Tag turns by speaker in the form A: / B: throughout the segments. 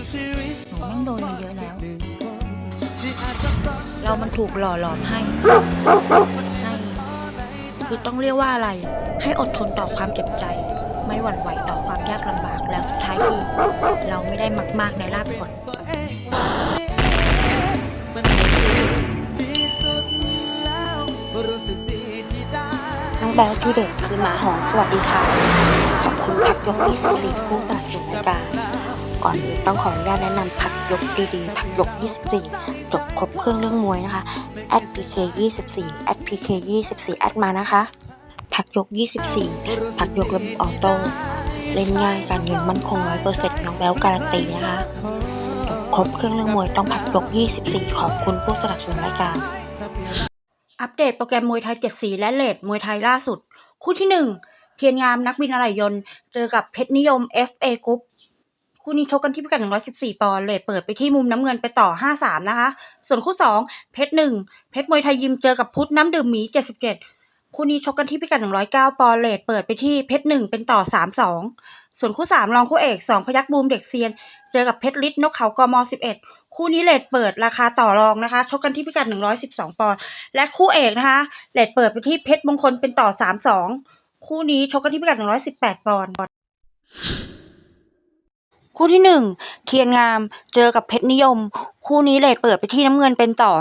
A: หนูแม่งโดนมาเยอะแล้ว เรามันถูกหล่อหลอมให้ ให้ คือต้องเรียกว่าอะไร ให้อดทนต่อความเจ็บใจ ไม่หวั่นไหวต่อความยากลำบาก แล้วสุดท้ายคือ เราไม่ได้มากๆในลาบผลน้องแบลที่เด็กคือหมาหอนสวัสดีค่ะ ขอบคุณพักยก24ผู้สนับสนุนรายการ ก่อนอื่นต้องขออนุญาตแนะนำพักยกดีๆพักยก 24 จบครบเครื่องเรื่องมวยนะคะแอด PK 24แอด PK 24แอดมานะคะพักยก 24พักยกระบบออโต้เล่นง่ายการเงินมั่นคง100%น้องแบลการันตีนะคะจบครบเครื่องเรื่องมวยต้องพักยก 24 ขอบคุณผู้สนับสนุนรายการ อัปเดตโปรแกรมมวยไทย 7 สีและเลดมวยไทยล่าสุด คู่ที่ 1 เทียนงามนักบินอะไหล่ยนต์ เจอกับเพชรนิยม FA กรุ๊ป คู่นี้ชกกันที่พิกัด 114 ปอนด์เลดเปิดไปที่มุมน้ำเงินไปต่อ 5-3 นะคะ ส่วนคู่ 2 เพชรหนึ่งเพชรมวยไทยยิมเจอกับพุทธน้ำดื่มหมี 77 คู่นี้ชกกันที่พิกัด 109 ปอนด์เลดเปิดไปที่เพชรหนึ่งเป็นต่อ 3-2 ส่วนคู่ 3 รองคู่เอก 2 พยักบูมเด็กเซียน เจอกับเพชรลิศนกเขากม 11 คู่นี้เลดเปิดราคาต่อรองนะคะ ชกกันที่พิกัด 112 ปอนด์และคู่เอกนะคะเลดเปิดไปที่เพชรมงคลเป็นต่อ 3-2 คู่นี้ชกกันที่พิกัด 118 ปอนด์ คู่ที่1เทียนงามเจอกับเพชรนิยม คู่นี้เลดเปิดไปที่น้ำเงินเป็นต่อ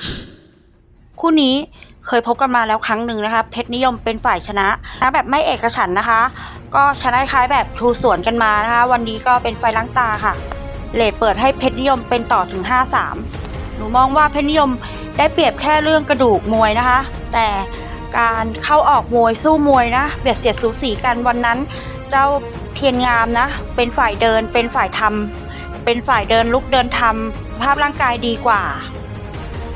A: 5-3คู่นี้เคยพบกันมาแล้วครั้งหนึ่งนะคะ เพชรนิยมเป็นฝ่ายชนะนะแบบไม่เอกฉันนะคะ ก็ชนะคล้ายแบบชูสวนกันมานะคะ วันนี้ก็เป็นไฟล้างตาค่ะ เลดเปิดให้เพชรนิยมเป็นต่อถึง 5-3 หนูมองว่าเพชรนิยมได้เปรียบแค่เรื่องกระดูกมวยนะคะ แต่การเข้าออกมวยสู้มวยนะ เบียดเสียดสูสีกันวันนั้น เจ้า เทียนงามนะ เป็นฝ่ายเดิน เป็นฝ่ายทำเป็นฝ่ายเดินลุกเดินทำภาพร่างกายดีกว่า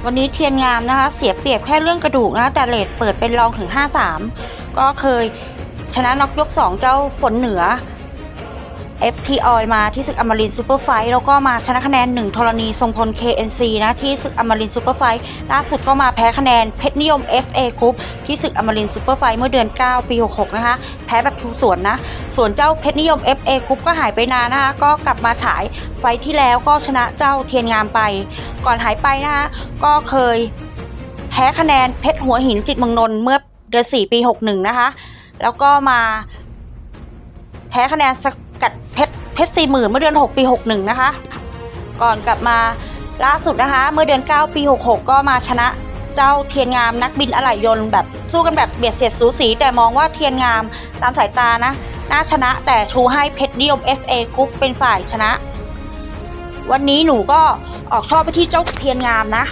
A: วันนี้เทียนงามนะคะ เสียเปรียบแค่เรื่องกระดูกนะแต่เลดเปิดเป็นรองถึง 5-3 ก็เคยชนะน็อกยก 2 เจ้าฝนเหนือ FT Oil มาที่ศึกอมรินซูเปอร์ไฟท์แล้วก็มาชนะคะแนนหนึ่งธรณีทรงพล KNC นะที่ศึกอมรินซูเปอร์ไฟท์ล่าสุดก็มาแพ้คะแนนเพชรนิยม FA Group ที่ศึกอมรินซูเปอร์ไฟท์เมื่อเดือน 9 ปี 66 นะคะ แพ้แบบชูสวนนะ ส่วนเจ้าเพชรนิยม FA Group ก็หายไปนานนะคะ ก็กลับมาฉายไฟที่แล้วก็ชนะเจ้าเทียนงามไป ก่อนหายไปนะคะก็เคยแพ้คะแนนเพชรหัวหินจิตมืองนนเมื่อเดือน4ปี 61 นะคะ แล้วก็มาแพ้คะแนนสกั กัดเพชรเพชรสี่หมื่นเมื่อเดือน 6 ปี 61 นะคะ ก่อนกลับมาล่าสุดนะคะ เมื่อเดือน 9 ปี 66 ก็มาชนะเจ้าเทียนงามนักบินอะไหล่ยนต์แบบสู้กันแบบเบียดเสียดสูสี แต่มองว่าเทียนงามตามสายตานะ น่าชนะแต่ชูให้เพชรนิยม FA กรุ๊ปเป็นฝ่ายชนะ วันนี้หนูก็ออกชอบไปที่เจ้าเทียนงามนะ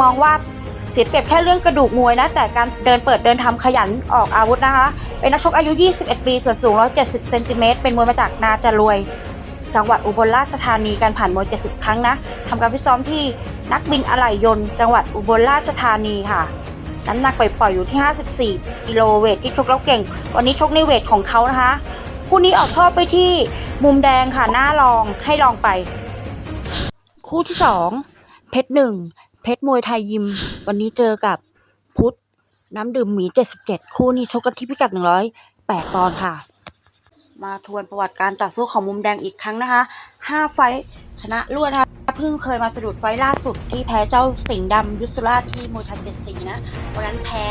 A: มองว่า สียเปรียบแค่เรื่องกระดูกมวยนะ แต่การเดินเปิดเดินทำขยันออกอาวุธนะคะ เป็นนักชกอายุ 21 ปี ส่วนสูง 170 เซนติเมตร เป็นมวยมาจากนาจารวย จังหวัดอุบลราชธานี การผ่านมวย 70 ครั้งนะทำการฟิซ้อมที่นักบินอะไหล่ยนต์ จังหวัดอุบลราชธานีค่ะ น้ำหนักปล่อยๆอยู่ที่ 54 กิโลเวทที่ชกแล้วเก่ง วันนี้ชกในเวทของเขานะคะคู่นี้ออกชอบไปที่มุมแดงค่ะ หน้าลองให้ลองไป คู่ที่สองเพชรหนึ่ง เพชรมวยไทยยิม วันนี้เจอกับพุทธน้ำดื่มหมี77คู่นี้ชกกันที่พิกัด108ปอนด์ค่ะ มาทวนประวัติการต่อสู้ของมุมแดงอีกครั้งนะคะ5ไฟชนะรวดนะคะเพิ่งเคยมาสะดุดไฟล่าสุดที่แพ้เจ้าสิงห์ดำยุสุราที่มวยไทยเจ็ดสีนะวันนั้นแพ้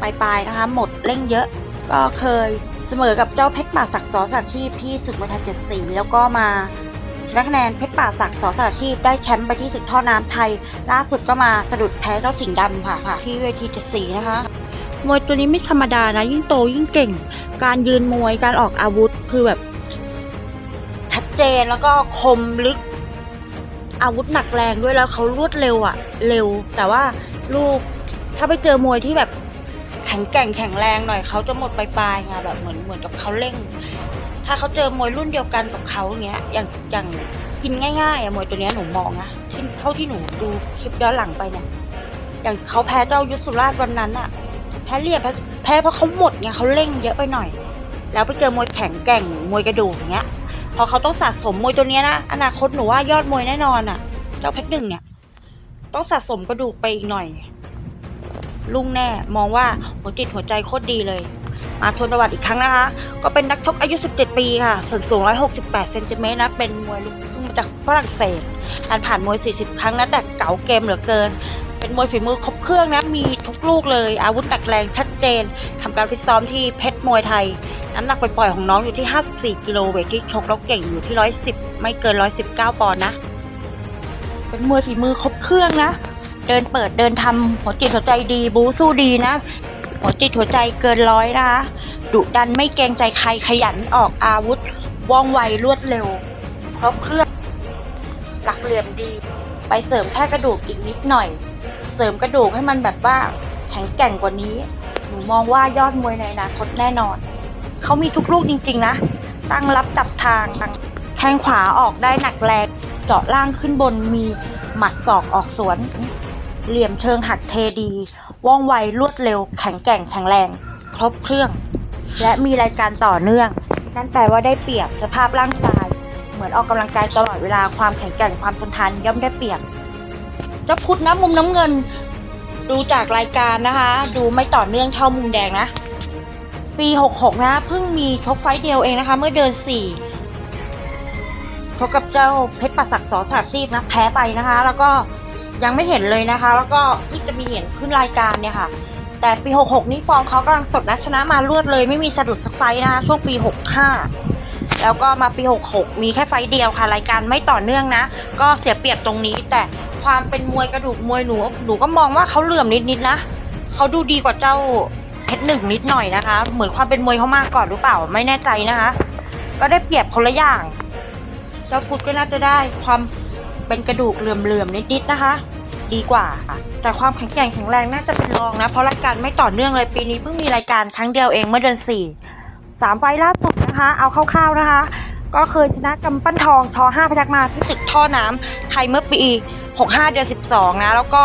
A: ปลายๆนะคะ หมดเร่งเยอะก็เคยเสมอกับเจ้าเพชรป่าศักดิ์สอสักดิ์ชีพที่ศึกมวยไทยเจ็ดสีแล้วก็มา ชนะคะแนนเพชรป่าศักดิ์สอสารชีพได้แชมป์ไปที่ศึกท่อน้ำไทย ล่าสุดก็มาสะดุดแพ้เจ้าสิงห์ดำค่ะค่ะ ที่เวทีเจ็ดสีนะคะมวยตัวนี้ไม่ธรรมดานะ ยิ่งโตยิ่งเก่ง การยืนมวยการออกอาวุธคือแบบ ชัดเจนแล้วก็คมลึก อาวุธหนักแรงด้วยแล้วเขารวดเร็วอะเร็ว แต่ว่าลูกถ้าไปเจอมวยที่แบบแข็งแกร่งแข็งแรงหน่อยเขาจะหมดปลายๆไงแบบเหมือนเหมือนกับเขาเร่ง ถ้าเขาเจอมวยรุ่นเดียวกันกับเขาเงี้ย อย่างอย่างกินง่ายๆอะมวยตัวเนี้ยหนูมองนะที่เท่าที่หนูดูคลิปย้อนหลังไปเนี่ยอย่างเขาแพ้เจ้ายุสุราชวันนั้นอะแพ้เรียบแพ้แพ้เพราะเขาหมดไงเขาเร่งเยอะไปหน่อย แล้วไปเจอมวยแข็งแกร่งมวยกระดูกอย่างเงี้ย พอเขาต้องสะสมมวยตัวเนี้ยนะอนาคตหนูว่ายอดมวยแน่นอนอะเจ้าเพชรหนึ่งเนี่ย ต้องสะสมกระดูกไปอีกหน่อยลุงแน่มองว่าหัวจิตหัวใจโคตรดีเลย มาทวนประวัติอีกครั้งนะคะ ก็เป็นนักชกอายุ 17 ปีค่ะ ส่วนสูง 168 เซนติเมตรนะ เป็นมวยลูกครึ่งจากฝรั่งเศส การผ่านมวย 40 ครั้งนะแต่เก๋าเกมเหลือเกิน เป็นมวยฝีมือครบเครื่องนะ มีทุกลูกเลย อาวุธหนักแรงชัดเจนทำการฟิตซ้อมที่เพชรมวยไทย น้ำหนักปล่อยๆของน้องอยู่ที่ 54 กิโลเวทที่ชกแล้วเก่งอยู่ที่ 110 ไม่เกิน 119 ปอนด์นะ เป็นมวยฝีมือครบเครื่องนะ เดินเปิดเดินทำหัวจิตหัวใจดี บูสู้ดีนะ หัวจิตหัวใจเกินร้อยนะคะดุดันไม่เกรงใจใครขยันออกอาวุธว่องไวรวดเร็ว ครบเครื่อง หลักเหลี่ยมดี ไปเสริมแค่กระดูกอีกนิดหน่อย เสริมกระดูกให้มันแบบว่าแข็งแกร่งกว่านี้ หนูมองว่ายอดมวยในอนาคตแน่นอน เขามีทุกลูกจริง ๆ นะ ตั้งรับจับทางแข้งขวาออกได้หนักแรง เจาะล่างขึ้นบนมีหมัดศอกออกสวน เหลี่ยมเชิงหักเทดี ว่องไวรวดเร็ว แข็งแกร่งแข็งแรง ครบเครื่อง และมีรายการต่อเนื่อง นั่นแปลว่าได้เปรียบสภาพร่างกาย เหมือนออกกำลังกายตลอดเวลาความแข็งแกร่งความทนทานย่อมได้เปรียบเจ้าพุทธนะมุมน้ำเงิน ดูจากรายการนะคะ ดูไม่ต่อเนื่องเท่ามุมแดงนะ ปี 66 นะเพิ่งมีชกไฟต์เดียวเองนะคะ เมื่อเดือน4ชกกับเจ้าเพชรประศักดิ์สอสาดซีบนะแพ้ไปนะคะ แล้วก็ ยังไม่เห็นเลยนะคะ แล้วก็เพิ่งจะมีเห็นขึ้นรายการเนี่ยค่ะ แต่ปี 66 นี้ฟอร์มเขากำลังสดนะชนะมารวดเลย ไม่มีสะดุดสักไฟต์นะคะช่วงปี 65 แล้วก็มาปี 66 มีแค่ไฟเดียวค่ะ รายการไม่ต่อเนื่องนะ ก็เสียเปรียบตรงนี้แต่ความเป็นมวยกระดูกมวยหนูหนูก็มองว่าเขาเหลื่อมนิดๆนะเขาดูดีกว่าเจ้าเพชรหนึ่งนิดหน่อยนะคะ เหมือนความเป็นมวยเขามากก่อนหรือเปล่าไม่แน่ใจนะคะ ก็ได้เปรียบคนละอย่างเจ้าพุทธก็น่าจะได้ความ เป็นกระดูกเหลื่อมๆนิดๆนะคะ ดีกว่าค่ะแต่ความแข็งแกร่งแข็งแรงน่าจะเป็นรองนะ เพราะรายการไม่ต่อเนื่องเลยปีนี้เพิ่งมีรายการครั้งเดียวเองเมื่อเดือนสี่สามไฟล์ล่าสุดนะคะ เอาคร่าวๆนะคะ ก็เคยชนะกำปั้นทองชอห้าพยักมาที่ตึกท่อน้ำไทยเมื่อปี 65 เดือน 12 นะ แล้วก็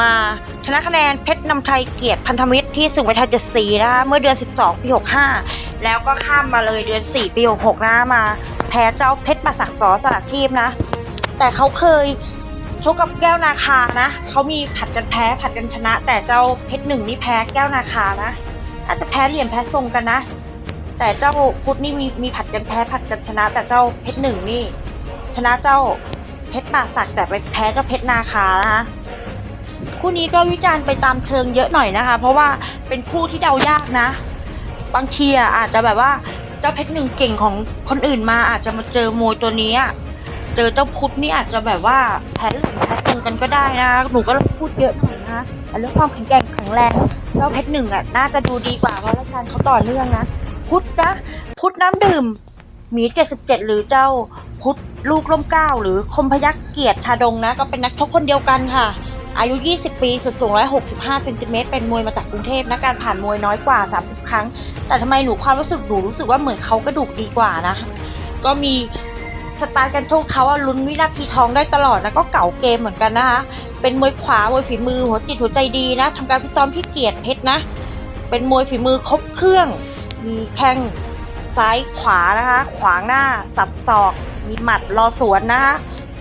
A: มาชนะคะแนนเพชรนำชัยเกียรติพันธมิตรที่สุงไวทยเดือน4นะคะเมื่อเดือน 12 ปี 65 แล้วก็ข้ามมาเลยเดือน 4 ปี 66 นะมา แพ้เจ้าเพชรประศักดิ์สอสลัดชีพนะ แต่เขาเคยชกกับแก้วนาคานะเขามีผัดกันแพ้ผัดกันชนะ แต่เจ้าเพชรหนึ่งนี่แพ้แก้วนาคานะอาจจะแพ้เหลี่ยมแพ้ทรงกันนะ แต่เจ้าพุทธนี่มีมีผัดกันแพ้ผัดกันชนะ แต่เจ้าเพชรหนึ่งนี่ ชนะเจ้าเพชรป่าศักดิ์แต่ไปแพ้เจ้าเพชรนาคานะคะคู่นี้ก็วิจารณ์ไปตามเชิงเยอะหน่อยนะคะ เพราะว่าเป็นคู่ที่เดายากนะ บางทีอะอาจจะแบบว่าเจ้าเพชรหนึ่งเก่งของคนอื่นมาอาจจะมาเจอมวยตัวนี้อะ เจอเจ้าพุทธนี่อาจจะแบบว่าแพ้หลี่ยมแพ้ทรงกันก็ได้นะ หนูก็พูดเยอะหน่อยนะแต่เรื่องความแข็งแกร่งแข็งแรงเจ้าเพชรหนึ่งอะน่าจะดูดีกว่าเพราะรายการเขาต่อเนื่องนะ พุทธนะ พุทธน้ำดื่มหมี77หรือเจ้าพุทธลูกล่มเก้าหรือคมพยักเกียรติชาดงนะ ก็เป็นนักชกคนเดียวกันค่ะ อายุ 20 ปีสุดสูง 165เซนติเมตรเป็นมวยมาจากกรุงเทพนะการผ่านมวยน้อยกว่า 30 ครั้ง แต่ทำไมหนูความรู้สึกหนูรู้สึกว่าเหมือนเขากระดูกดีกว่านะ ก็มี สไตล์การชกเขาอะลุ้นวินาทีทองได้ตลอดนะก็เก่าเกมเหมือนกันนะคะ เป็นมวยขวามวยฝีมือหัวจิตหัวใจดีนะทำการฟิซ้อมที่เกียรติเพชรนะ เป็นมวยฝีมือครบเครื่อง มีแข้งซ้ายขวานะคะ ขวางหน้า สับศอก มีหมัดรอสวนนะคะ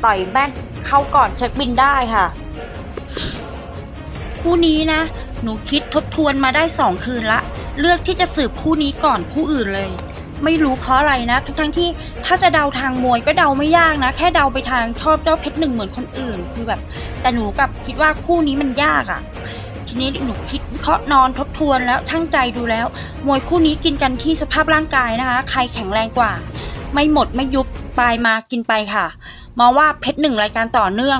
A: ต่อยแม่นเข้าก่อนเช็คบินได้ค่ะ คู่นี้นะ หนูคิดทบทวนมาได้สองคืนละ เลือกที่จะสืบคู่นี้ก่อนคู่อื่นเลย ไม่รู้เพราะอะไรนะทั้งที่ถ้าจะเดาทางมวยก็เดาไม่ยากนะ แค่เดาไปทางชอบเจ้าเพชรหนึ่งเหมือนคนอื่น คือแบบ แต่หนูกับคิดว่าคู่นี้มันยากอะ่ะ ทีนี้หนูคิดวิเคราะห์นอนทบทวนแล้วช่างใจดูแล้ว มวยคู่นี้กินกันที่สภาพร่างกายนะคะ ใครแข็งแรงกว่า ไม่หมดไม่ยุบปลายมากินไปค่ะ มองว่าเพชรหนึ่งรายการต่อเนื่อง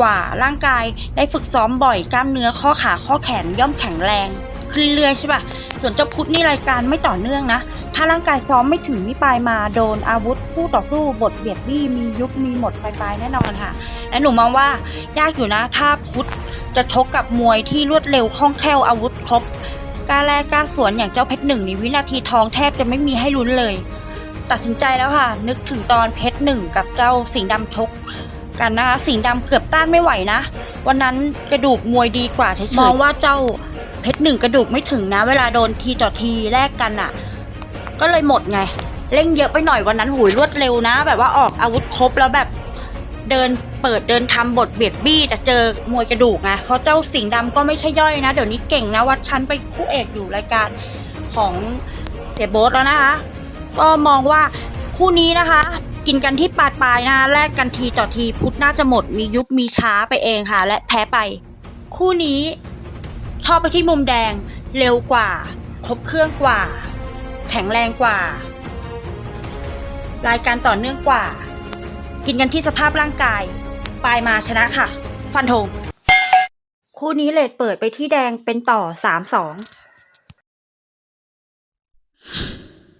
A: กว่าร่างกายได้ฝึกซ้อมบ่อยกล้ามเนื้อข้อขาข้อแขนย่อมแข็งแรง ขึ้นเรื่อยใช่ปะส่วนเจ้าพุทธนี่รายการไม่ต่อเนื่องนะ ถ้าร่างกายซ้อมไม่ถึงนี่ปลายมาโดนอาวุธคู่ต่อสู้บทเบียดบี้มียุบมีหมดปลายๆแน่นอนค่ะ และหนูมองว่ายากอยู่นะ ถ้าพุทธจะชกกับมวยที่รวดเร็วคล่องแคล่วอาวุธครบกล้าแลกกล้าสวนอย่างเจ้าเพชรหนึ่งในวินาทีทองแทบจะไม่มีให้ลุ้นเลย ตัดสินใจแล้วค่ะ นึกถึงตอนเพชรหนึ่งกับเจ้าสิงห์ดำชกกันนะคะสิงห์ดำเกือบต้านไม่ไหวนะ วันนั้นกระดูกมวยดีกว่าเฉยๆมองว่าเจ้า เพชรหนึ่งกระดูกไม่ถึงนะ เวลาโดนทีต่อทีแลกกันอะ ก็เลยหมดไง เร่งเยอะไปหน่อยวันนั้นหูยรวดเร็วนะ แบบว่าออกอาวุธครบแล้วแบบเดินเปิดเดินทำบทเบียดบี้แต่เจอมวยกระดูกไงเพราะเจ้าสิงห์ดำก็ไม่ใช่ย่อยนะ เดี๋ยวนี้เก่งนะวัดชั้นไปคู่เอกอยู่รายการของเสียโบ๊ทแล้วนะคะ ก็มองว่าคู่นี้นะคะ กินกันที่ปายปลายนะคะแลกกันทีต่อทีพุทธน่าจะหมดมียุบมีช้าไปเองค่ะ และแพ้ไป คู่นี้ ชอบไปที่มุมแดง เร็วกว่า ครบเครื่องกว่า แข็งแรงกว่า รายการต่อเนื่องกว่า กินกันที่สภาพร่างกาย ปลายมาชนะค่ะ ฟันธงคู่นี้เลดเปิดไปที่แดงเป็นต่อสามสอง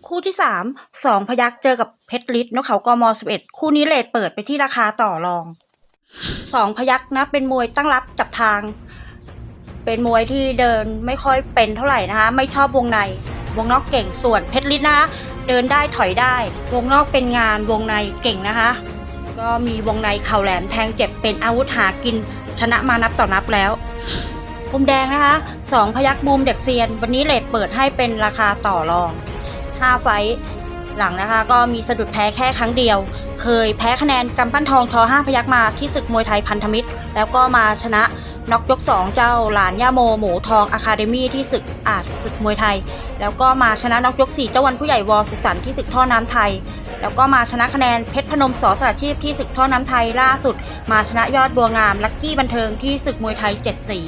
A: คู่ที่สามสองพยักเจอกับเพชรลิศนกเขากมสิบเอ็ดคู่นี้เลทเปิดไปที่ราคาต่อรองสองพยักนะเป็นมวยตั้งรับจับทาง เป็นมวยที่เดินไม่ค่อยเป็นเท่าไหร่นะคะ ไม่ชอบวงใน วงนอกเก่งส่วนเพชรลิศนะคะเดินได้ถอยได้ วงนอกเป็นงานวงในเก่งนะคะ ก็มีวงในเข่าแหลมแทงเจ็บเป็นอาวุธหากินชนะมานับต่อนับแล้วมุมแดงนะคะสองพยักบูมเด็กเซียน วันนี้เลทเปิดให้เป็นราคาต่อรอง5ไฟ หลังนะคะ ก็มีสะดุดแพ้แค่ครั้งเดียว เคยแพ้คะแนนกำปั้นทองชอ5พยักมาที่ศึกมวยไทยพันธมิตร แล้วก็มาชนะน็อกยก 2 เจ้าหลานย่าโม หมูทองอะคาเดมี่ที่ศึกอาจศึกมวยไทย แล้วก็มาชนะน็อกยก 4 เจ้าวันผู้ใหญ่วอสุขสันต์ที่ศึกท่อน้ำไทย แล้วก็มาชนะคะแนนเพชรพนมสอสระชีพที่ศึกท่อน้ำไทยล่าสุด มาชนะยอดบัวงาม ลักกี้บันเทิงที่ศึกมวยไทยเจ็ดสี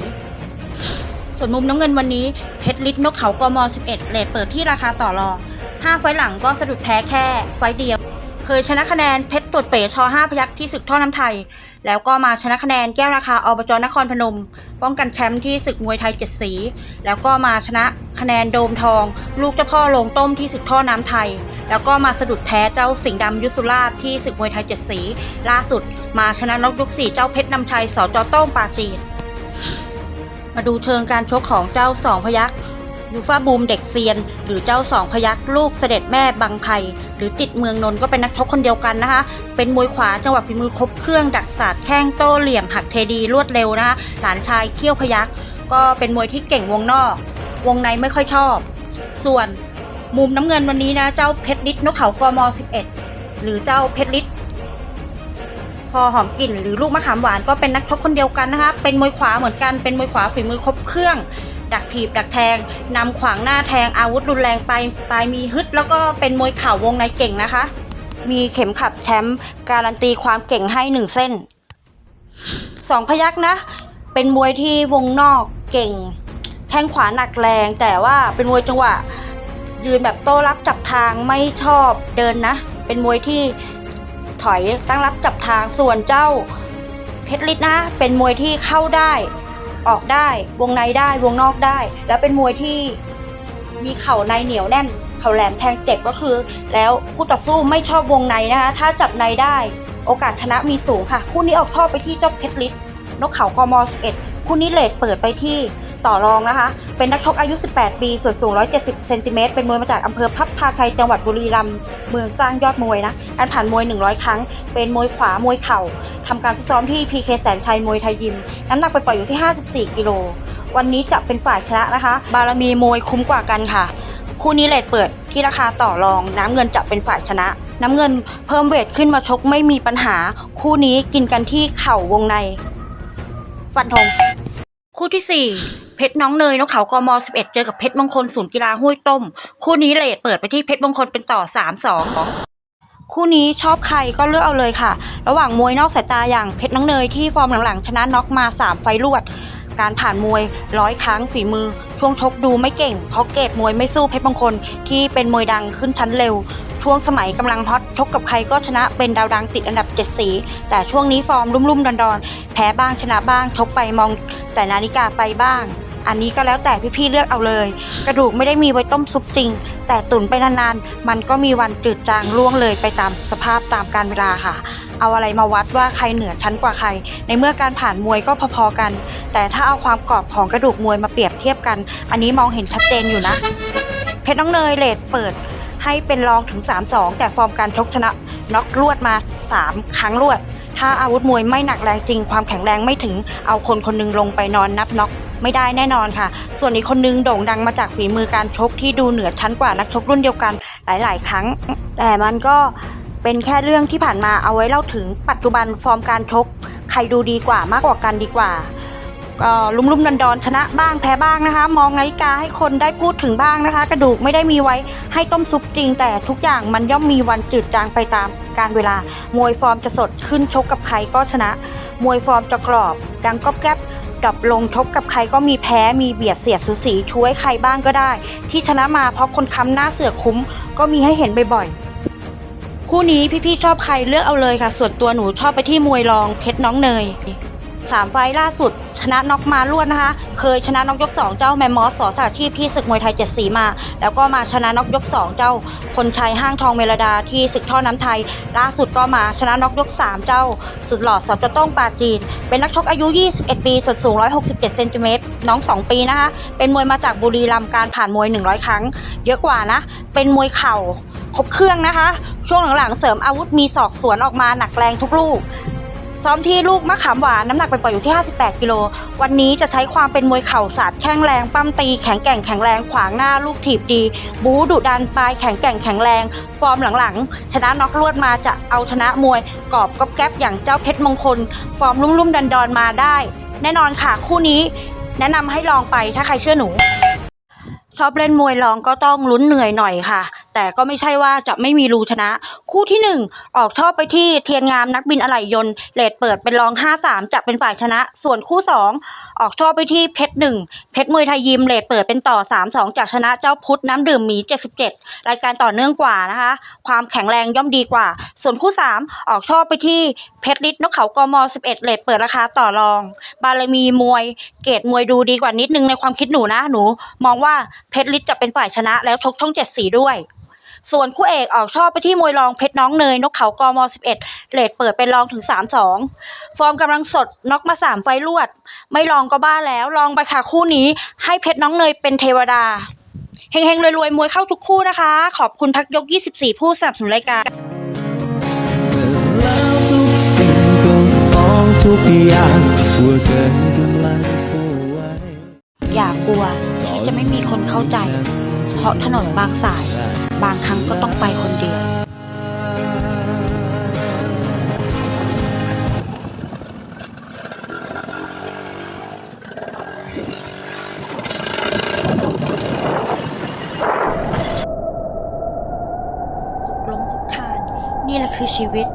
A: ส่วนมุมน้ำเงินวันนี้เพชรลิศนกเขากม11เลทเปิดที่ราคาต่อรอง 5 ไฟหลังก็สะดุดแพ้แค่ไฟเดียว เคยชนะคะแนนเพชรตรวจเป๋ชอ5พยักที่ศึกท่อน้ำไทย แล้วก็มาชนะคะแนนแก้วราคาอบจนครพนม ป้องกันแชมป์ที่ศึกมวยไทยเจ็ดสี แล้วก็มาชนะคะแนนโดมทอง ลูกเจ้าพ่อลงต้มที่ศึกท่อน้ำไทย แล้วก็มาสะดุดแพ้เจ้าสิงห์ดำยุสุราชที่ศึกมวยไทยเจ็ดสี ล่าสุด มาชนะนกยกสี่เจ้าเพชรนำชัยสจโต้งปาจีนมาดูเชิงการชกของเจ้าสองพยักษ์ ยูฟาบูมเด็กเซียน หรือเจ้าสองพยักลูกเสด็จแม่บางไผ่หรือติดเมืองนนท์ก็เป็นนักชกคนเดียวกันนะคะ เป็นมวยขวาจังหวะฝีมือครบเครื่องดักศาสตร์แข้งโต้เหลี่ยมหักเทดีรวดเร็วนะคะหลานชายเขี้ยวพยักก็เป็นมวยที่เก่งวงนอก วงในไม่ค่อยชอบ ส่วนมุมน้ำเงินวันนี้นะ เจ้าเพชรฤทธิ์นกเขากม11 หรือเจ้าเพชรฤทธิ์พอหอมกลิ่นหรือลูกมะขามหวานก็เป็นนักชกคนเดียวกันนะคะ เป็นมวยขวาเหมือนกันเป็นมวยขวาฝีมือครบเครื่อง ดักถีบดักแทงนำขวางหน้าแทงอาวุธรุนแรงไปไปมีฮึด แล้วก็เป็นมวยเข่าวงในเก่งนะคะ มีเข็มขัดแชมป์การันตีความเก่งให้หนึ่งเส้นสองพยักนะ เป็นมวยที่วงนอกเก่ง แข้งขวาหนักแรง แต่ว่าเป็นมวยจังหวะ ยืนแบบโต้รับจับทางไม่ชอบเดินนะ เป็นมวยที่ถอยตั้งรับจับทางส่วนเจ้าเพชรฤทธิ์นะ เป็นมวยที่เข้าได้ ออกได้ วงในได้วงนอกได้ แล้วเป็นมวยที่มีเข่าในเหนียวแน่น เข่าแหลมแทงเจ็บก็คือ แล้วคู่ต่อสู้ไม่ชอบวงในนะคะ ถ้าจับในได้ โอกาสชนะมีสูงค่ะ คู่นี้ออกชอบไปที่เจ้าเพชรลิศนกเขากม11คู่นี้เลทเปิดไปที่ ต่อรองนะคะ เป็นนักชกอายุ 18 ปี ส่วนสูง 170 เซนติเมตร เป็นมวยมาจากอำเภอพับพาชัย จังหวัดบุรีรัมย์ เมืองสร้างยอดมวยนะ การผ่านมวย 100 ครั้ง เป็นมวยขวา มวยเข่าทำการซ้อมที่ PK แสนชัยมวยไทยยิม น้ำหนักไปปล่อยอยู่ที่ 54 กิโล วันนี้จะเป็นฝ่ายชนะนะคะ บารมีมวยคุ้มกว่ากันค่ะ คู่นี้เลทเปิดที่ราคาต่อรอง น้ำเงินจะเป็นฝ่ายชนะ น้ำเงินเพิ่มเวทขึ้นมาชกไม่มีปัญหา คู่นี้กินกันที่เข่าวงใน ฟันธงคู่ที่4 เพชรน้องเนยนกเขากม11 เจอกับเพชรมงคลศูนย์กีฬาห้วยต้ม คู่นี้เลทเปิดไปที่เพชรมงคลเป็นต่อ 3-2คู่นี้ชอบใครก็เลือกเอาเลยค่ะ ระหว่างมวยนอกสายตาอย่างเพชรน้องเนยที่ฟอร์มหลังๆ ชนะน็อกมา 3 ไฟลวด การผ่านมวยร้อยครั้งฝีมือ ช่วงชกดูไม่เก่ง เพราะเกรดมวยไม่สู้เพชรมงคลที่เป็นมวยดังขึ้นชั้นเร็ว ช่วงสมัยกำลังฮอตชกกับใครก็ชนะเป็นดาวดังติดอันดับ7สี แต่ช่วงนี้ฟอร์มรุ่มๆดอนๆ แพ้บ้างชนะบ้างชกไปมองแต่นาฬิกาไปบ้าง อันนี้ก็แล้วแต่พี่ๆเลือกเอาเลย กระดูกไม่ได้มีไว้ต้มซุปจริง แต่ตุ๋นไปนานๆ มันก็มีวันจืดจางล่วงเลยไปตามสภาพตามการเวลาค่ะ เอาอะไรมาวัดว่าใครเหนือชั้นกว่าใคร ในเมื่อการผ่านมวยก็พอๆกัน แต่ถ้าเอาความกรอบของกระดูกมวยมาเปรียบเทียบกัน อันนี้มองเห็นชัดเจนอยู่นะ เพชรน้องเนยเลดเปิดให้เป็นรองถึง 3-2 แต่ฟอร์มการชกชนะน็อกรวดมา 3 ครั้งรวด ถ้าอาวุธมวยไม่หนักแรงจริง ความแข็งแรงไม่ถึง เอาคนคนหนึงลงไปนอนนับน็อกไม่ได้แน่นอนค่ะ ส่วนอีกคนนึงโด่งดังมาจากฝีมือการชกที่ดูเหนือชั้นกว่านักชกรุ่นเดียวกันหลาย ๆ ครั้ง แต่มันก็เป็นแค่เรื่องที่ผ่านมาเอาไว้เล่าถึงปัจจุบันฟอร์มการชก ใครดูดีกว่ามากกว่ากันดีกว่า ลุ่มๆดอนๆชนะบ้างแพ้บ้างนะคะ มองนาฬิกาให้คนได้พูดถึงบ้างนะคะ กระดูกไม่ได้มีไว้ให้ต้มซุปจริง แต่ทุกอย่างมันย่อมมีวันจืดจางไปตามการเวลามวยฟอร์มจะสดขึ้นชกกับใครก็ชนะ มวยฟอร์มจะกรอบดังก๊อบแก๊บดับลงชกกับใครก็มีแพ้มีเบียดเสียดสูสีช่วยใครบ้างก็ได้ ที่ชนะมาเพราะคนค้ำหน้าเสือคุ้มก็มีให้เห็นบ่อยๆคู่นี้พี่ๆชอบใครเลือกเอาเลยค่ะ ส่วนตัวหนูชอบไปที่มวยรองเพชรน้องเนย สามไฟล์ล่าสุด ชนะน็อกมาลวดนะคะ เคยชนะน็อกยก 2 เจ้าแมมมอสสอสาชีพที่ศึกมวยไทยเจ็ดสีมา แล้วก็มาชนะน็อกยก 2 เจ้าพลชัยห้างทองเมลดาที่ศึกท่อน้ำไทย ล่าสุดก็มาชนะน็อกยก 3 เจ้า สุดหล่อสอจะต้องปาจีน เป็นนักชกอายุ 21 ปีส่วนสูง 167เซนติเมตรน้อง 2 ปีนะคะ เป็นมวยมาจากบุรีรัมย์การผ่านมวย 100 ครั้ง เยอะกว่านะ เป็นมวยเข่าครบเครื่องนะคะ ช่วงหลังๆเสริมอาวุธมีศอกสวนออกมาหนักแรงทุกลูก ซ้อมที่ลูกมะขามหวานน้ำหนักไปปล่อยอยู่ที่ 58 กิโล วันนี้จะใช้ความเป็นมวยเข่าสาดแข้งแรงปั้มตีแข็งแกร่งแข็งแรงขวางหน้าลูกถีบดี บู๊ดุดันปลายแข็งแกร่งแข็งแรง ฟอร์มหลังๆ ชนะน็อกลวดมาจะเอาชนะมวยกอบก๊อบแก๊บอย่างเจ้าเพชรมงคล ฟอร์มลุ่มๆดันๆมาได้ แน่นอนค่ะคู่นี้ แนะนำให้ลองไปถ้าใครเชื่อหนู ชอบเล่นมวยรองก็ต้องลุ้นเหนื่อยหน่อยค่ะ แต่ก็ไม่ใช่ว่าจะไม่มีรูชนะ คู่ที่หนึ่งออกชอบไปที่เทียนงามนักบินอะไหล่ยนต์เลดเปิดเป็นรอง 5-3 จะเป็นฝ่ายชนะ ส่วนคู่สองออกชอบไปที่เพชรหนึ่งเพชรมวยไทยยิมเลดเปิดเป็นต่อ 3-2จากชนะเจ้าพุทธน้ำดื่มหมี 77 รายการต่อเนื่องกว่านะคะ ความแข็งแรงย่อมดีกว่า ส่วนคู่ 3 ออกชอบไปที่เพชรฤทธิ์นกเขากม 11 เลดเปิดราคาต่อรอง บารมีมวย เกรดมวยดูดีกว่านิดนึงในความคิดหนูนะหนู มองว่าเพชรฤทธิ์จะเป็นฝ่ายชนะแล้วชกช่องเจ็ดสีด้วย ส่วนคู่เอกออกชอบไปที่มวยรองเพชรน้องเนยนกเขากม11เลดเปิดเป็นรองถึง 3-2 ฟอร์มกำลังสดน็อกมา 3 ไฟล์รวด ไม่ลองก็บ้าแล้วลองไปค่ะคู่นี้ ให้เพชรน้องเนยเป็นเทวดาเฮงๆรวยๆมวยเข้าทุกคู่นะคะ ขอบคุณพักยก 24 ผู้สนับสนุนรายการ
B: แล้วทุกสิ่งก็ฟ้องทุกอย่างว่าเกินกำลังสู้ไว้
A: อย่ากลัวที่จะไม่มีคนเข้าใจ เพราะถนนบางสาย บางครั้งก็ต้องไปคนเดียวหกล้มคุกคานนี่แหละคือชีวิต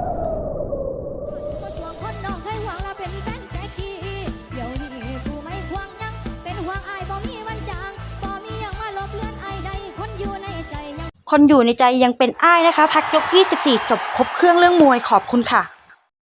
A: คนอยู่ในใจยังเป็นอ้ายนะคะ พักยก 24 จบครบเครื่องเรื่องมวยขอบคุณค่ะ